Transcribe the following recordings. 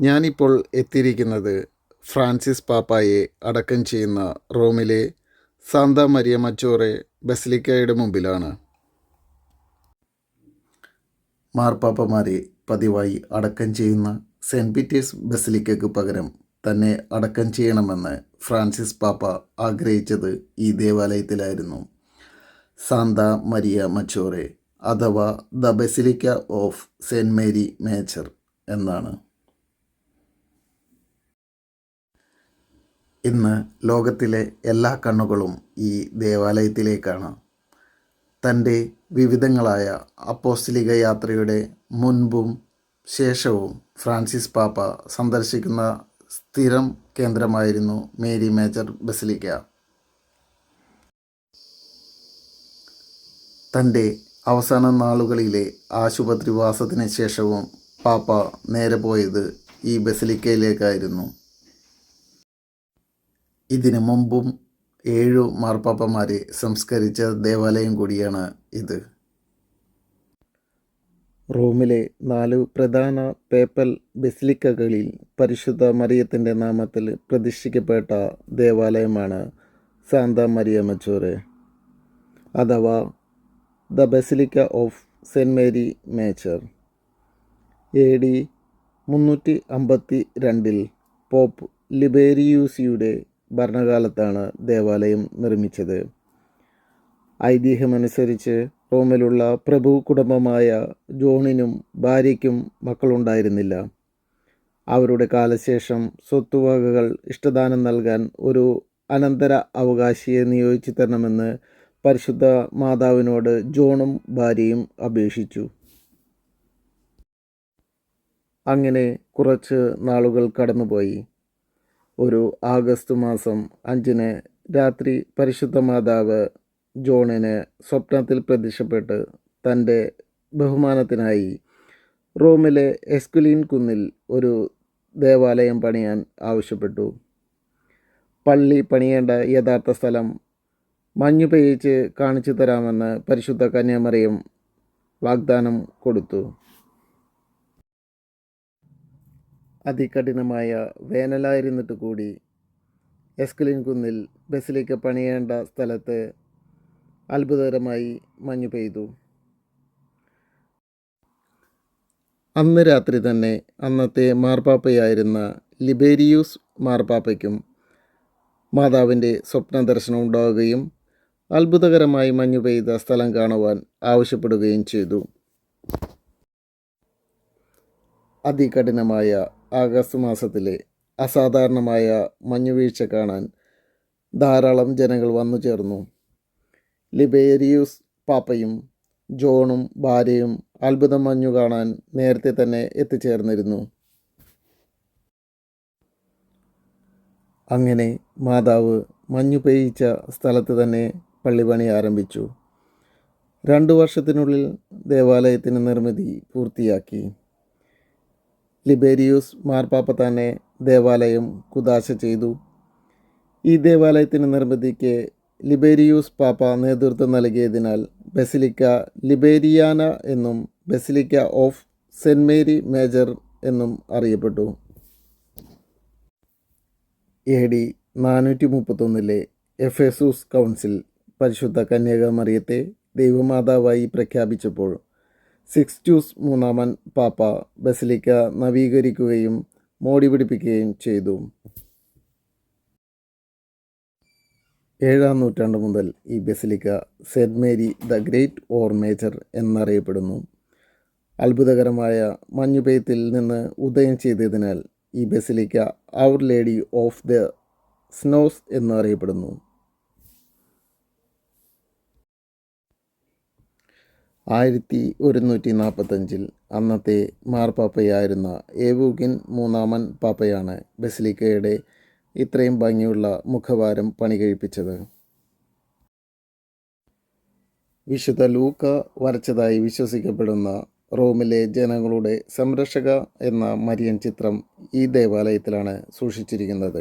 ഞാനിപ്പോൾ എത്തിയിരിക്കുന്നത് ഫ്രാൻസിസ് പാപ്പായെ അടക്കം ചെയ്യുന്ന റോമിലെ സാന്ത മരിയ മച്ചോറെ ബസിലിക്കയുടെ മുമ്പിലാണ്. മാർപ്പാപ്പമാരെ പതിവായി അടക്കം ചെയ്യുന്ന സെന്റ് പീറ്റേഴ്സ് ബസിലിക്കയ്ക്ക് പകരം തന്നെ അടക്കം ചെയ്യണമെന്ന് ഫ്രാൻസിസ് പാപ്പ ആഗ്രഹിച്ചത് ഈ ദേവാലയത്തിലായിരുന്നു. സാന്ത മരിയ മച്ചോറെ അഥവാ the basilica of saint Mary Major എന്നാണ്. ഇന്ന് ലോകത്തിലെ എല്ലാ കണ്ണുകളും ഈ ദേവാലയത്തിലേക്കാണ്. തന്റെ വിവിധങ്ങളായ അപ്പോസ്തലിക യാത്രയുടെ മുൻപും ശേഷവും ഫ്രാൻസിസ് പാപ്പ സന്ദർശിക്കുന്ന സ്ഥിരം കേന്ദ്രമായിരുന്നു മേരി മേജർ ബസിലിക്ക. തന്റെ അവസാന നാളുകളിലെ ആശുപത്രിവാസത്തിന് ശേഷവും പാപ്പ നേരെ പോയത് ഈ ബസിലിക്കയിലേക്കായിരുന്നു. ഇതിനു മുമ്പും ഏഴു മാർപ്പാപ്പമാരെ സംസ്കരിച്ച ദേവാലയം കൂടിയാണ് ഇത്. റോമിലെ നാല് പ്രധാന പേപ്പൽ ബെസിലിക്കകളിൽ പരിശുദ്ധ മറിയത്തിന്റെ നാമത്തിൽ പ്രതിഷ്ഠിക്കപ്പെട്ട ദേവാലയമാണ് സാന്ത മരിയ മച്ചോറെ അഥവാ the basilica of saint Mary Major. A D മുന്നൂറ്റി അമ്പത്തി രണ്ടിൽ പോപ്പ് ലിബേരിയൂസിയുടെ ഭരണകാലത്താണ് ദേവാലയം നിർമ്മിച്ചത്. ഐതിഹ്യമനുസരിച്ച് റോമിലുള്ള പ്രഭു കുടുംബമായ ജോണിനും ഭാര്യയ്ക്കും മക്കളുണ്ടായിരുന്നില്ല. അവരുടെ കാലശേഷം സ്വത്തുവകകൾ ഇഷ്ടദാനം നൽകാൻ ഒരു അനന്തര അവകാശിയെ നിയോഗിച്ചു തരണമെന്ന് പരിശുദ്ധ മാതാവിനോട് ജോണും ഭാര്യയും അപേക്ഷിച്ചു. അങ്ങനെ കുറച്ച് നാളുകൾ കടന്നുപോയി. ഒരു ആഗസ്റ്റ് മാസം അഞ്ചിന് രാത്രി പരിശുദ്ധ മാതാവ് ജോണിന് സ്വപ്നത്തിൽ പ്രത്യക്ഷപ്പെട്ട് തന്റെ ബഹുമാനത്തിനായി റോമിലെ എസ്കുലീൻ കുന്നിൽ ഒരു ദേവാലയം പണിയാൻ ആവശ്യപ്പെട്ടു. പള്ളി പണിയേണ്ട യഥാർത്ഥ സ്ഥലം മഞ്ഞു പെയ്ച്ച് കാണിച്ചു തരാമെന്ന് പരിശുദ്ധ കന്യാമറിയം വാഗ്ദാനം കൊടുത്തു. അതികഠിനമായ വേനലായിരുന്നിട്ട് കൂടി എസ്കലിൻ കുന്നിൽ ബസ്സിലേക്ക് പണിയേണ്ട സ്ഥലത്ത് അത്ഭുതകരമായി മഞ്ഞു പെയ്തു. അന്ന് രാത്രി തന്നെ അന്നത്തെ മാർപ്പാപ്പയായിരുന്ന ലിബേരിയൂസ് മാർപ്പാപ്പയ്ക്കും മാതാവിന്റെ സ്വപ്ന ദർശനം ഉണ്ടാവുകയും അത്ഭുതകരമായി മഞ്ഞു പെയ്ത സ്ഥലം കാണുവാൻ ആവശ്യപ്പെടുകയും ചെയ്തു. അതികഠിനമായ ആഗസ്റ്റ് മാസത്തിലെ അസാധാരണമായ മഞ്ഞുവീഴ്ച കാണാൻ ധാരാളം ജനങ്ങൾ വന്നു ചേർന്നു. ലിബേരിയൂസ് പാപ്പയും ജോണും ഭാര്യയും അത്ഭുതം മഞ്ഞു കാണാൻ നേരത്തെ തന്നെ എത്തിച്ചേർന്നിരുന്നു. അങ്ങനെ മാതാവ് മഞ്ഞു പെയ്യിച്ച സ്ഥലത്ത് തന്നെ പള്ളിപണി ആരംഭിച്ചു. രണ്ടു വർഷത്തിനുള്ളിൽ ദേവാലയത്തിന് നിർമ്മിതി പൂർത്തിയാക്കി. ലിബേരിയൂസ് മാർപ്പാപ്പ തന്നെ ദേവാലയം കുദാശ ചെയ്തു. ഈ ദേവാലയത്തിന് നിർമ്മിതിക്ക് ലിബേരിയൂസ് പാപ്പ നേതൃത്വം നൽകിയതിനാൽ ബസിലിക്ക ലിബേരിയാന എന്നും basilica of saint Mary Major എന്നും അറിയപ്പെട്ടു. എ ഡി നാനൂറ്റി മുപ്പത്തൊന്നിലെ എഫേസൂസ് കൗൺസിൽ പരിശുദ്ധ കന്യാകമറിയത്തെ ദൈവമാതാവായി പ്രഖ്യാപിച്ചപ്പോൾ സിക്സ്റ്റ്യൂസ് മൂന്നാമൻ പാപ്പ ബസിലിക്ക നവീകരിക്കുകയും മോടി പിടിപ്പിക്കുകയും ചെയ്തു. ഏഴാം നൂറ്റാണ്ട് മുതൽ ഈ basilica saint Mary the great or major എന്നറിയപ്പെടുന്നു. അത്ഭുതകരമായ മഞ്ഞുപെയ്ത്തിൽ നിന്ന് ഉദയം ചെയ്തതിനാൽ ഈ basilica our lady of the snows എന്നറിയപ്പെടുന്നു. ആയിരത്തി ഒരുന്നൂറ്റി നാൽപ്പത്തഞ്ചിൽ അന്നത്തെ മാർപ്പാപ്പയായിരുന്ന ഏവൂഗിൻ മൂന്നാമൻ പാപ്പയാണ് ബസിലിക്കയുടെ ഇത്രയും ഭംഗിയുള്ള മുഖവാരം പണി കഴിപ്പിച്ചത് വിശുദ്ധ ലൂക്ക വരച്ചതായി വിശ്വസിക്കപ്പെടുന്ന റോമിലെ ജനങ്ങളുടെ സംരക്ഷക എന്ന മരിയൻ ചിത്രം ഈ ദേവാലയത്തിലാണ് സൂക്ഷിച്ചിരിക്കുന്നത്.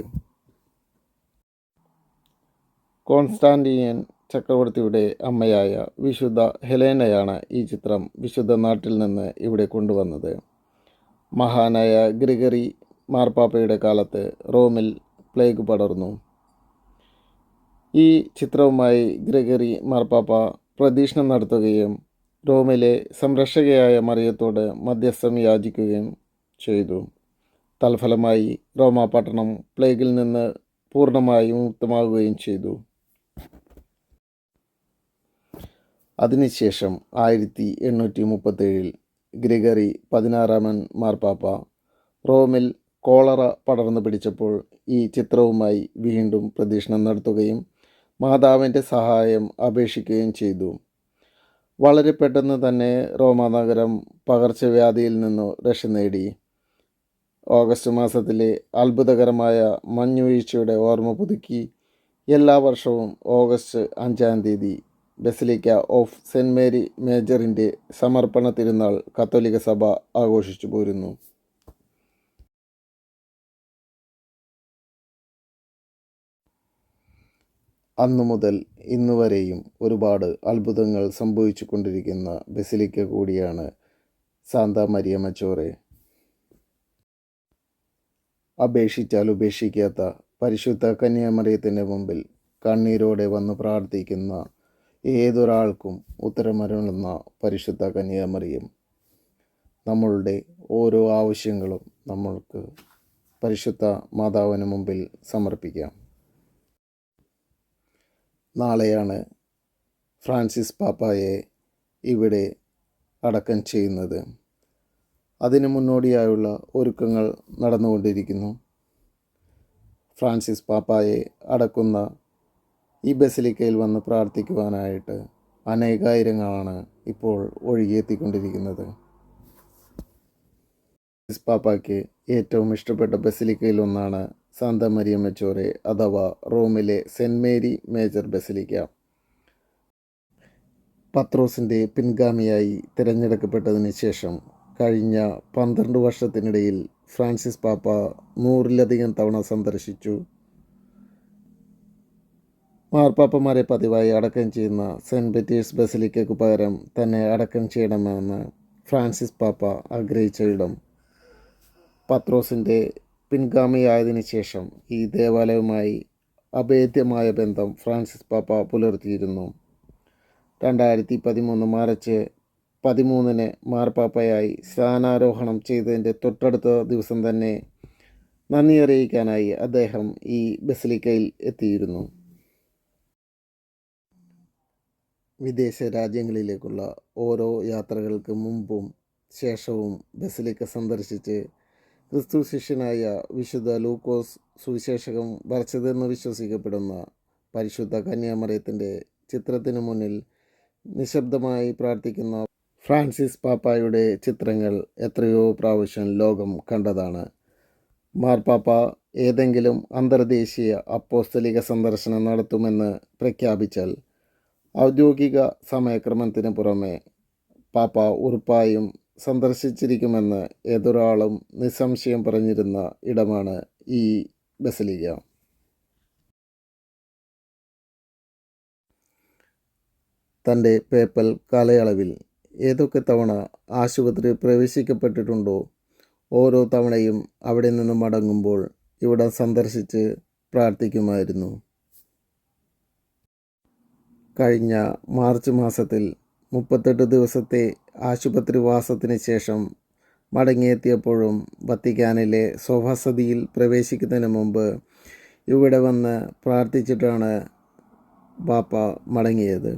കോൺസ്റ്റാന്റിയൻ ചക്രവർത്തിയുടെ അമ്മയായ വിശുദ്ധ ഹെലേനയാണ് ഈ ചിത്രം വിശുദ്ധ നാട്ടിൽ നിന്ന് ഇവിടെ കൊണ്ടുവന്നത്. മഹാനായ ഗ്രിഗറി മാർപ്പാപ്പയുടെ കാലത്ത് റോമിൽ പ്ലേഗ് പടർന്നു. ഈ ചിത്രവുമായി ഗ്രിഗറി മാർപ്പാപ്പ പ്രദീക്ഷണം നടത്തുകയും റോമിലെ സംരക്ഷകയായ മറിയത്തോട് മധ്യസ്ഥം യാചിക്കുകയും ചെയ്തു. തൽഫലമായി റോമാ പട്ടണം പ്ലേഗിൽ നിന്ന് പൂർണമായും മുക്തമാകുകയും ചെയ്തു. അതിനുശേഷം ആയിരത്തി എണ്ണൂറ്റി മുപ്പത്തേഴിൽ ഗ്രിഗറി പതിനാറാമൻ മാർപ്പാപ്പ റോമിൽ കോളറ പടർന്നു പിടിച്ചപ്പോൾ ഈ ചിത്രവുമായി വീണ്ടും പ്രദക്ഷിണം നടത്തുകയും മാതാവിന്റെ സഹായം അപേക്ഷിക്കുകയും ചെയ്തു. വളരെ പെട്ടെന്ന് തന്നെ റോമാനഗരം പകർച്ചവ്യാധിയിൽ നിന്നു രക്ഷ നേടി. ഓഗസ്റ്റ് മാസത്തിലെ അത്ഭുതകരമായ മഞ്ഞുവീഴ്ചയുടെ ഓർമ്മ പുതുക്കി. എല്ലാ വർഷവും ഓഗസ്റ്റ് അഞ്ചാം തീയതി ബസിലിക്ക ഓഫ് സെന്റ് മേരി മേജറിന്റെ സമർപ്പണ തിരുനാൾ കത്തോലിക്ക സഭ ആഘോഷിച്ചു പോരുന്നു. അന്നു മുതൽ ഇന്നു വരെയും ഒരുപാട് അത്ഭുതങ്ങൾ സംഭവിച്ചു കൊണ്ടിരിക്കുന്ന ബസിലിക്ക കൂടിയാണ് സാന്ത മരിയ മച്ചോറെ. അപേക്ഷിച്ചാൽ ഉപേക്ഷിക്കാത്ത പരിശുദ്ധ കന്യാമറിയത്തിന്റെ മുമ്പിൽ കണ്ണീരോടെ വന്ന് പ്രാർത്ഥിക്കുന്ന ഏതൊരാൾക്കും ഉത്തരമരുളുന്ന പരിശുദ്ധ കന്യാമറിയും. നമ്മളുടെ ഓരോ ആവശ്യങ്ങളും നമ്മൾക്ക് പരിശുദ്ധ മാതാവിന് മുമ്പിൽ സമർപ്പിക്കാം. നാളെയാണ് ഫ്രാൻസിസ് പാപ്പായെ ഇവിടെ അടക്കം ചെയ്യുന്നത്. അതിനു മുന്നോടിയായുള്ള ഒരുക്കങ്ങൾ നടന്നുകൊണ്ടിരിക്കുന്നു. ഫ്രാൻസിസ് പാപ്പായെ അടക്കുന്ന ഈ ബസിലിക്കയിൽ വന്ന് പ്രാർത്ഥിക്കുവാനായിട്ട് അനേകായിരങ്ങളാണ് ഇപ്പോൾ ഒഴുകിയെത്തിക്കൊണ്ടിരിക്കുന്നത്. പാപ്പയ്ക്ക് ഏറ്റവും ഇഷ്ടപ്പെട്ട ബസിലിക്കയിൽ ഒന്നാണ് സാന്ത മരിയ മെച്ചോറെ അഥവാ റോമിലെ സെന്റ് മേരി മേജർ ബസിലിക്ക. പത്രോസിന്റെ പിൻഗാമിയായി തിരഞ്ഞെടുക്കപ്പെട്ടതിന് ശേഷം കഴിഞ്ഞ പന്ത്രണ്ട് വർഷത്തിനിടയിൽ ഫ്രാൻസിസ് പാപ്പ നൂറിലധികം തവണ സന്ദർശിച്ചു. മാർപ്പാപ്പമാരെ പതിവായി അടക്കം ചെയ്യുന്ന സെന്റ് പീറ്റേഴ്സ് ബസിലിക്കയ്ക്ക് പകരം തന്നെ അടക്കം ചെയ്യണമെന്ന് ഫ്രാൻസിസ് പാപ്പ ആഗ്രഹിച്ച ഇടം. പത്രോസിന്റെ പിൻഗാമിയായതിനു ശേഷം ഈ ദേവാലയവുമായി അഭേദ്യമായ ബന്ധം ഫ്രാൻസിസ് പാപ്പ പുലർത്തിയിരുന്നു. രണ്ടായിരത്തി പതിമൂന്ന് മാർച്ച് പതിമൂന്നിന് മാർപ്പാപ്പയായി സ്ഥാനാരോഹണം ചെയ്തതിന്റെ തൊട്ടടുത്ത ദിവസം തന്നെ നന്ദി അറിയിക്കാനായി അദ്ദേഹം ഈ ബസിലിക്കയിൽ എത്തിയിരുന്നു. വിദേശ രാജ്യങ്ങളിലേക്കുള്ള ഓരോ യാത്രകൾക്ക് മുമ്പും ശേഷവും ബസിലിക്ക സന്ദർശിച്ച് ക്രിസ്തു ശിഷ്യനായ വിശുദ്ധ ലൂക്കോസ് സുവിശേഷകം വരച്ചതെന്ന് വിശ്വസിക്കപ്പെടുന്ന പരിശുദ്ധ കന്യാമറിയത്തിന്റെ ചിത്രത്തിനു മുന്നിൽ നിശബ്ദമായി പ്രാർത്ഥിക്കുന്ന ഫ്രാൻസിസ് പാപ്പായുടെ ചിത്രങ്ങൾ എത്രയോ പ്രാവശ്യം ലോകം കണ്ടതാണ്. മാർപ്പാപ്പ ഏതെങ്കിലും അന്തർദേശീയ അപ്പോസ്തലിക സന്ദർശനം നടത്തുമെന്ന് പ്രഖ്യാപിച്ചാൽ ഔദ്യോഗിക സമയക്രമത്തിന് പുറമെ പാപ്പ ഉറപ്പായും സന്ദർശിച്ചിരിക്കുമെന്ന് ഏതൊരാളും നിസ്സംശയം പറഞ്ഞിരുന്ന ഇടമാണ് ഈ ബസലിക. തന്റെ പേപ്പൽ കാലയളവിൽ ഏതൊക്കെ തവണ ആശുപത്രി പ്രവേശിക്കപ്പെട്ടിട്ടുണ്ടോ ഓരോ തവണയും അവിടെ നിന്ന് മടങ്ങുമ്പോൾ ഇവിടെ സന്ദർശിച്ച് പ്രാർത്ഥിക്കുമായിരുന്നു. കഴിഞ്ഞ മാർച്ച് മാസത്തിൽ മുപ്പത്തെട്ട് ദിവസത്തെ ആശുപത്രിവാസത്തിന് ശേഷം മടങ്ങിയെത്തിയപ്പോഴും വത്തിക്കാനിലെ സ്വവസതിയിൽ പ്രവേശിക്കുന്നതിന് മുമ്പ് ഇവിടെ വന്ന് പ്രാർത്ഥിച്ചിട്ടാണ് ബാപ്പ മടങ്ങിയത്.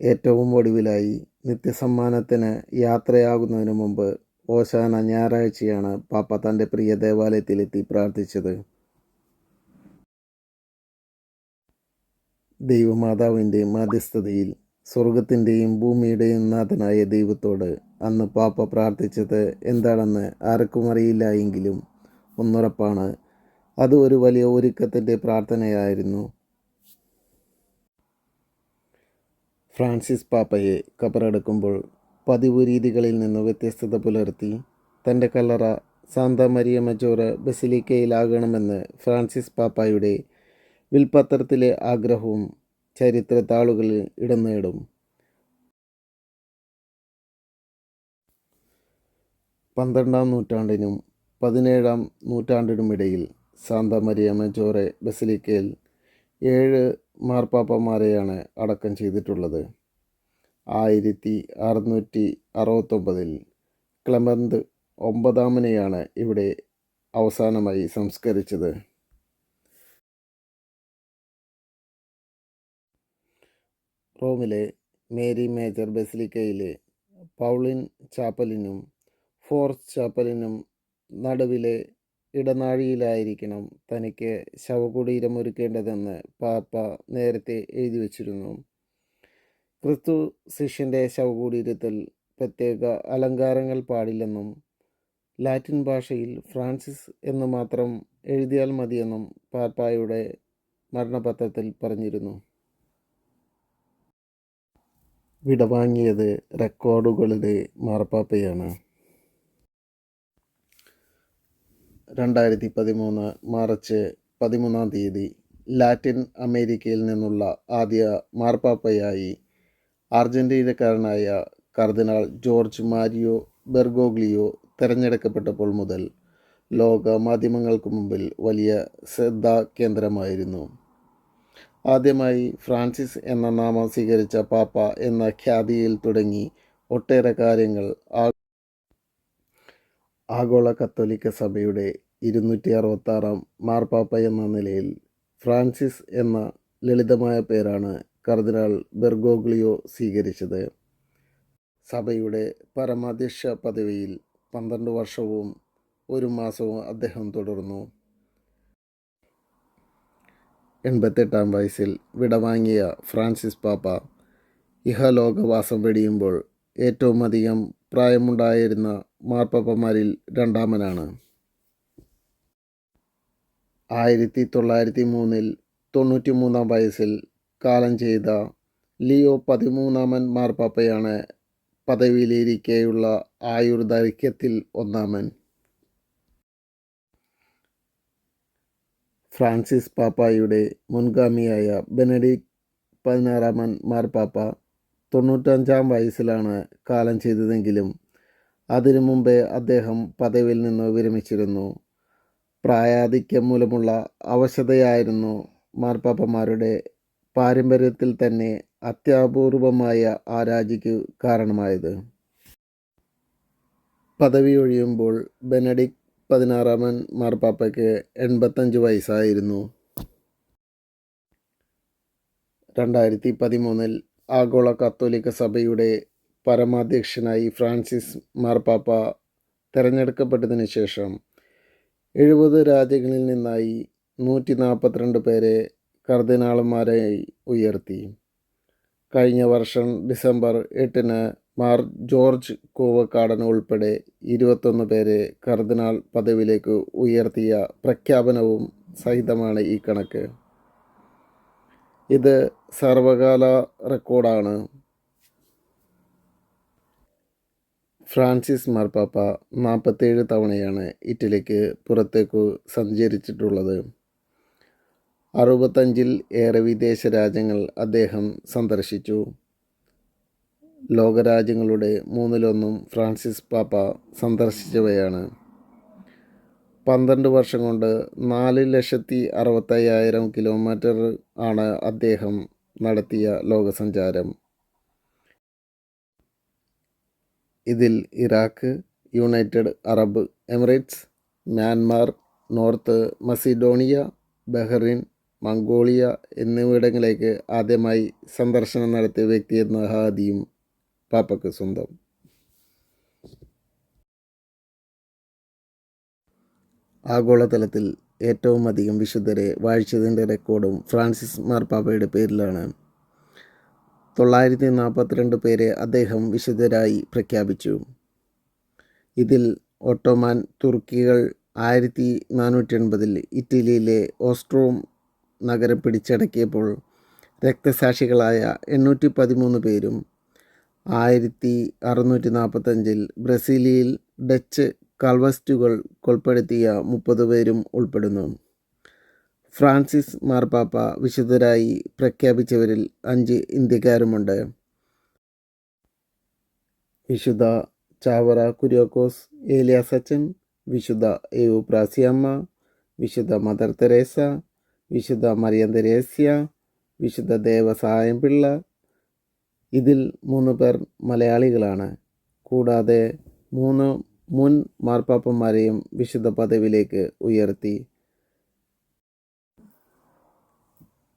ഏറ്റവും ഒടുവിലായി നിത്യസമ്മാനത്തിന് യാത്രയാകുന്നതിന് മുമ്പ് ഓശാന ഞായറാഴ്ചയാണ് പാപ്പ തന്റെ പ്രിയ ദേവാലയത്തിലെത്തി പ്രാർത്ഥിച്ചത്. ദൈവമാതാവിന്റെ മധ്യസ്ഥതയിൽ സ്വർഗത്തിന്റെയും ഭൂമിയുടെയും നാഥനായ ദൈവത്തോട് അന്ന് പാപ്പ പ്രാർത്ഥിച്ചത് എന്താണെന്ന് ആർക്കും അറിയില്ല എങ്കിലും ഒന്നുറപ്പാണ്. അത് ഒരു വലിയ ഒരുക്കത്തിന്റെ പ്രാർത്ഥനയായിരുന്നു. ഫ്രാൻസിസ് പാപ്പയെ കബറടക്കുമ്പോൾ പതിവ് രീതികളിൽ നിന്ന് വ്യത്യസ്തത പുലർത്തി തന്റെ കല്ലറ സാന്ത മരിയ മജോറ ബസിലിക്കയിലാകണമെന്ന് ഫ്രാൻസിസ് പാപ്പായുടെ വിൽപത്രത്തിലെ ആഗ്രഹവും ചരിത്ര താളുകളിൽ ഇടം നേടും. പന്ത്രണ്ടാം നൂറ്റാണ്ടിനും പതിനേഴാം നൂറ്റാണ്ടിനുമിടയിൽ സാന്ത മരിയ മെജോറെ ബസിലിക്കയിൽ ഏഴ് മാർപ്പാപ്പമാരെയാണ് അടക്കം ചെയ്തിട്ടുള്ളത്. ആയിരത്തി അറുന്നൂറ്റി അറുപത്തൊമ്പതിൽ ക്ലമന്ത് ഒമ്പതാമനെയാണ് ഇവിടെ അവസാനമായി സംസ്കരിച്ചത്. റോമിലെ മേരി മേജർ ബസിലിക്കയിലെ പൗളിൻ ചാപ്പലിനും ഫോർത്ത് ചാപ്പലിനും നടുവിലെ ഇടനാഴിയിലായിരിക്കണം തനിക്ക് ശവകുടീരം ഒരുക്കേണ്ടതെന്ന് പാപ്പ നേരത്തെ എഴുതി വച്ചിരുന്നു. ക്രിസ്തു ശിഷ്യന്റെ ശവകുടീരത്തിൽ പ്രത്യേക അലങ്കാരങ്ങൾ പാടില്ലെന്നും ലാറ്റിൻ ഭാഷയിൽ ഫ്രാൻസിസ് എന്ന് മാത്രം എഴുതിയാൽ മതിയെന്നും പാപ്പായുടെ മരണപത്രത്തിൽ പറഞ്ഞിരുന്നു. വിടവാങ്ങിയത് റെക്കോർഡുകളുടെ മാർപ്പാപ്പയാണ്. രണ്ടായിരത്തി പതിമൂന്ന് മാർച്ച് പതിമൂന്നാം തീയതി ലാറ്റിൻ അമേരിക്കയിൽ നിന്നുള്ള ആദ്യ മാർപ്പാപ്പയായി അർജന്റീനക്കാരനായ കർദിനാൾ ജോർജ് മാരിയോ ബെർഗോഗ്ലിയോ തിരഞ്ഞെടുക്കപ്പെട്ടപ്പോൾ മുതൽ ലോക മാധ്യമങ്ങൾക്ക് മുമ്പിൽ വലിയ ശ്രദ്ധാ കേന്ദ്രമായിരുന്നു. ആദ്യമായി ഫ്രാൻസിസ് എന്ന നാമം സ്വീകരിച്ച പാപ്പ എന്ന ഖ്യാതിയിൽ തുടങ്ങി ഒട്ടേറെ കാര്യങ്ങൾ ആഗോള കത്തോലിക്ക സഭയുടെ ഇരുന്നൂറ്റി അറുപത്താറാം മാർപ്പാപ്പ എന്ന നിലയിൽ ഫ്രാൻസിസ് എന്ന ലളിതമായ പേരാണ് കർദിനാൾ ബെർഗോഗ്ലിയോ സ്വീകരിച്ചത്. സഭയുടെ പരമാധ്യക്ഷ പദവിയിൽ പന്ത്രണ്ട് വർഷവും ഒരു മാസവും അദ്ദേഹം തുടർന്നു. എൺപത്തെട്ടാം വയസ്സിൽ വിടവാങ്ങിയ ഫ്രാൻസിസ് പാപ്പ ഇഹലോകവാസം വെടിയുമ്പോൾ ഏറ്റവും അധികം പ്രായമുണ്ടായിരുന്ന മാർപ്പാപ്പമാരിൽ രണ്ടാമനാണ്. ആയിരത്തി തൊള്ളായിരത്തി മൂന്നിൽ തൊണ്ണൂറ്റി മൂന്നാം വയസ്സിൽ കാലം ചെയ്ത ലിയോ പതിമൂന്നാമൻ മാർപ്പാപ്പയാണ് പദവിയിലിരിക്കെയുള്ള ആയുർദൈർഘ്യത്തിൽ ഒന്നാമൻ. ഫ്രാൻസിസ് പാപ്പായുടെ മുൻഗാമിയായ ബെനഡിക് പതിനാറാമൻ മാർപ്പാപ്പ തൊണ്ണൂറ്റഞ്ചാം വയസ്സിലാണ് കാലം ചെയ്തതെങ്കിലും അതിനു മുമ്പേ അദ്ദേഹം പദവിയിൽ നിന്ന് വിരമിച്ചിരുന്നു. പ്രായാധിക്യം മൂലമുള്ള അവശതയായിരുന്നു മാർപ്പാപ്പമാരുടെ പാരമ്പര്യത്തിൽ തന്നെ അത്യപൂർവമായ ആരാജിക്ക് കാരണമായത്. പദവി ഒഴിയുമ്പോൾ ബെനഡിക് പതിനാറാമൻ മാർപ്പാപ്പയ്ക്ക് എൺപത്തഞ്ച് വയസ്സായിരുന്നു. രണ്ടായിരത്തി പതിമൂന്നിൽ ആഗോള കത്തോലിക്ക സഭയുടെ പരമാധ്യക്ഷനായി ഫ്രാൻസിസ് മാർപ്പാപ്പ തിരഞ്ഞെടുക്കപ്പെട്ടതിന് ശേഷം എഴുപത് രാജ്യങ്ങളിൽ നിന്നായി നൂറ്റി നാൽപ്പത്തിരണ്ട് പേരെ കർദിനാളന്മാരായി ഉയർത്തി. കഴിഞ്ഞ വർഷം ഡിസംബർ എട്ടിന് മാർ ജോർജ് കൂവക്കാടൻ ഉൾപ്പെടെ ഇരുപത്തൊന്ന് പേരെ കർദിനാൾ പദവിയിലേക്ക് ഉയർത്തിയ പ്രഖ്യാപനവും സഹിതമാണ് ഈ കണക്ക്. ഇത് സർവകാല റെക്കോർഡാണ്. ഫ്രാൻസിസ് മാർപ്പാപ്പ നാൽപ്പത്തേഴ് തവണയാണ് ഇറ്റലിക്ക് പുറത്തേക്ക് സഞ്ചരിച്ചിട്ടുള്ളത്. അറുപത്തഞ്ചിൽ ഏറെ വിദേശ രാജ്യങ്ങൾ അദ്ദേഹം സന്ദർശിച്ചു. ലോകരാജ്യങ്ങളുടെ മൂന്നിലൊന്നും ഫ്രാൻസിസ് പാപ്പ സന്ദർശിച്ചവയാണ്. പന്ത്രണ്ട് വർഷം കൊണ്ട് നാല് ലക്ഷത്തി അറുപത്തയ്യായിരം കിലോമീറ്റർ ആണ് അദ്ദേഹം നടത്തിയ ലോകസഞ്ചാരം. ഇതിൽ Iraq United Arab Emirates Myanmar North Macedonia Bahrain Mongolia എന്നിവിടങ്ങളിലേക്ക് ആദ്യമായി സന്ദർശനം നടത്തിയ വ്യക്തിയെന്ന ഹാദിയും പാപ്പക്ക് സ്വന്തം. ആഗോളതലത്തിൽ ഏറ്റവും അധികം വിശുദ്ധരെ വാഴിച്ചതിന്റെ റെക്കോർഡും ഫ്രാൻസിസ് മാർപ്പാപ്പയുടെ പേരിലാണ്. തൊള്ളായിരത്തി നാൽപ്പത്തിരണ്ട് പേരെ അദ്ദേഹം വിശുദ്ധരായി പ്രഖ്യാപിച്ചു. ഇതിൽ ഒട്ടോമാൻ തുർക്കികൾ ആയിരത്തി നാനൂറ്റി എൺപതിൽ ഇറ്റലിയിലെ ഓസ്ട്രോം നഗരം പിടിച്ചടക്കിയപ്പോൾ രക്തസാക്ഷികളായ എണ്ണൂറ്റി പതിമൂന്ന് പേരും ആയിരത്തി അറുന്നൂറ്റി നാൽപ്പത്തഞ്ചിൽ ബ്രസീലിയയിൽ ഡച്ച് കൾവസ്റ്റുകൾ കൊൾപ്പെടുത്തിയ മുപ്പത് പേരും ഉൾപ്പെടുന്നു. ഫ്രാൻസിസ് മാർപ്പാപ്പ വിശുദ്ധരായി പ്രഖ്യാപിച്ചവരിൽ അഞ്ച് ഇന്ത്യക്കാരുമുണ്ട്. വിശുദ്ധ ചാവറ കുര്യോക്കോസ് ഏലിയ സച്ചൻ വിശുദ്ധ എയു പ്രാസിയമ്മ വിശുദ്ധ മദർ തെരേസ വിശുദ്ധ മറിയം തെരേസ്യ വിശുദ്ധ ദേവസായം പിള്ള ഇതിൽ മൂന്ന് പേർ മലയാളികളാണ്. കൂടാതെ മൂന്ന് മുൻ മാർപ്പാപ്പന്മാരെയും വിശുദ്ധ പദവിയിലേക്ക് ഉയർത്തി.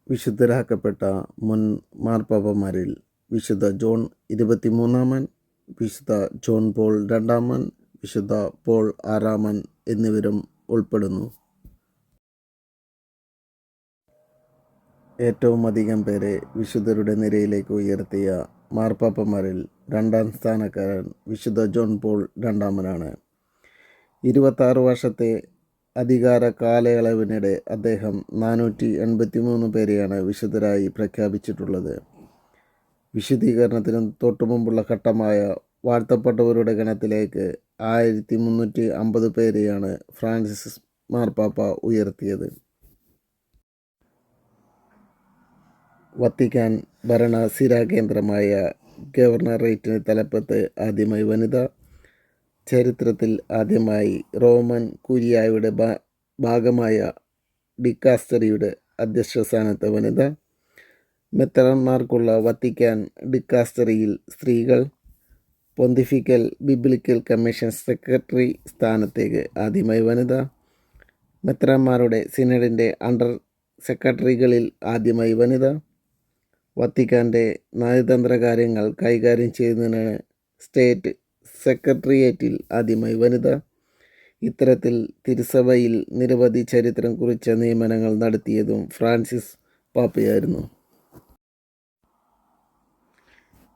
വിശുദ്ധരാക്കപ്പെട്ട മുൻ മാർപ്പാപ്പന്മാരിൽ വിശുദ്ധ ജോൺ ഇരുപത്തിമൂന്നാമൻ വിശുദ്ധ ജോൺ പോൾ രണ്ടാമൻ വിശുദ്ധ പോൾ ആറാമൻ എന്നിവരും ഉൾപ്പെടുന്നു. ഏറ്റവും അധികം പേരെ വിശുദ്ധരുടെ നിരയിലേക്ക് ഉയർത്തിയ മാർപ്പാപ്പമാരിൽ രണ്ടാം സ്ഥാനക്കാരൻ വിശുദ്ധ ജോൺ പോൾ രണ്ടാമനാണ്. ഇരുപത്താറ് വർഷത്തെ അധികാര കാലയളവിനിടെ അദ്ദേഹം നാനൂറ്റി എൺപത്തി മൂന്ന് പേരെയാണ് വിശുദ്ധരായി പ്രഖ്യാപിച്ചിട്ടുള്ളത്. വിശുദ്ധീകരണത്തിനും തൊട്ടുമുമ്പുള്ള ഘട്ടമായ വാഴ്ത്തപ്പെട്ടവരുടെ ഗണത്തിലേക്ക് ആയിരത്തി മുന്നൂറ്റി അമ്പത് പേരെയാണ് ഫ്രാൻസിസ് മാർപ്പാപ്പ ഉയർത്തിയത്. വത്തിക്കാൻ ഭരണ സ്ഥിരാകേന്ദ്രമായ ഗവർണറേറ്റിന് തലപ്പത്ത് ആദ്യമായി വനിത. ചരിത്രത്തിൽ ആദ്യമായി റോമൻ കുരിയായുടെ ഭാഗമായ ഡിക്കാസ്റ്ററിയുടെ അധ്യക്ഷ സ്ഥാനത്ത് വനിത. മെത്തറന്മാർക്കുള്ള വത്തിക്കാൻ ഡിക്കാസ്റ്ററിയിൽ സ്ത്രീകൾ. പൊന്തിഫിക്കൽ ബിബ്ലിക്കൽ കമ്മീഷൻ സെക്രട്ടറി സ്ഥാനത്തേക്ക് ആദ്യമായി വനിത. മെത്രന്മാരുടെ സിനഡിന്റെ അണ്ടർ സെക്രട്ടറികളിൽ ആദ്യമായി വനിത. വത്തിക്കാന്റെ നയതന്ത്ര കാര്യങ്ങൾ കൈകാര്യം ചെയ്യുന്നതിനാണ് സ്റ്റേറ്റ് സെക്രട്ടേറിയറ്റിൽ ആദ്യമായി വനിത. ഇത്തരത്തിൽ തിരുസഭയിൽ നിരവധി ചരിത്രം കുറിച്ച നിയമനങ്ങൾ നടത്തിയതും ഫ്രാൻസിസ് പാപ്പയായിരുന്നു.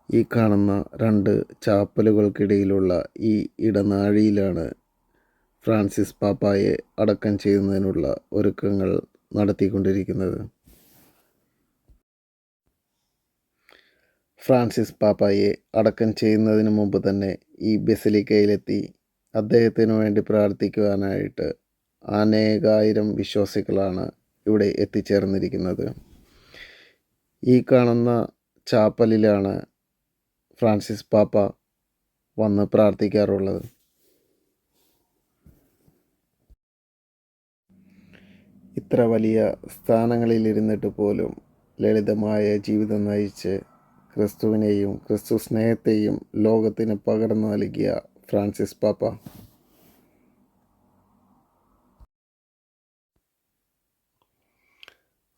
ഈ കാണുന്ന രണ്ട് ചാപ്പലുകൾക്കിടയിലുള്ള ഈ ഇടനാഴിയിലാണ് ഫ്രാൻസിസ് പാപ്പായെ അടക്കം ചെയ്യുന്നതിനുള്ള ഒരുക്കങ്ങൾ നടത്തിക്കൊണ്ടിരിക്കുന്നത്. ഫ്രാൻസിസ് പാപ്പായെ അടക്കം ചെയ്യുന്നതിന് മുമ്പ് തന്നെ ഈ ബസിലിക്കയിലെത്തി അദ്ദേഹത്തിനു വേണ്ടി പ്രാർത്ഥിക്കുവാനായിട്ട് അനേകായിരം വിശ്വാസികളാണ് ഇവിടെ എത്തിച്ചേർന്നിരിക്കുന്നത്. ഈ കാണുന്ന ചാപ്പലിലാണ് ഫ്രാൻസിസ് പാപ്പ വന്ന് പ്രാർത്ഥിക്കാറുള്ളത്. ഇത്ര വലിയ സ്ഥാനങ്ങളിലിരുന്നിട്ട് പോലും ലളിതമായ ജീവിതം നയിച്ച് ക്രിസ്തുവിനെയും ക്രിസ്തു സ്നേഹത്തെയും ലോകത്തിന് പകർന്നു നൽകിയ ഫ്രാൻസിസ് പാപ്പ.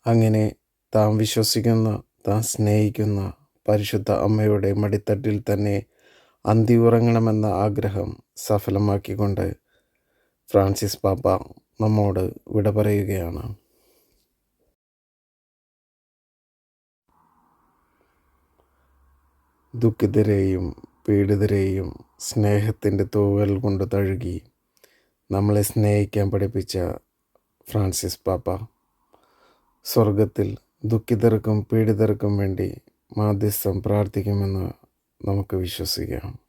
അങ്ങനെ താൻ വിശ്വസിക്കുന്ന താൻ സ്നേഹിക്കുന്ന പരിശുദ്ധ അമ്മയുടെ മടിത്തട്ടിൽ തന്നെ അന്തി ഉറങ്ങണമെന്ന ആഗ്രഹം സഫലമാക്കിക്കൊണ്ട് ഫ്രാൻസിസ് പാപ്പ നമ്മോട് വിട പറയുകയാണ് ദുഃഖിതരെയും പീഡിതരെയും സ്നേഹത്തിന്റെ തൂവൽ കൊണ്ട് തഴുകി നമ്മളെ സ്നേഹിക്കാൻ പഠിപ്പിച്ച ഫ്രാൻസിസ് പാപ്പ. സ്വർഗത്തിൽ ദുഃഖിതർക്കും പീഡിതർക്കും വേണ്ടി മാധ്യസ്ഥം പ്രാർത്ഥിക്കുമെന്ന് നമുക്ക് വിശ്വസിക്കാം.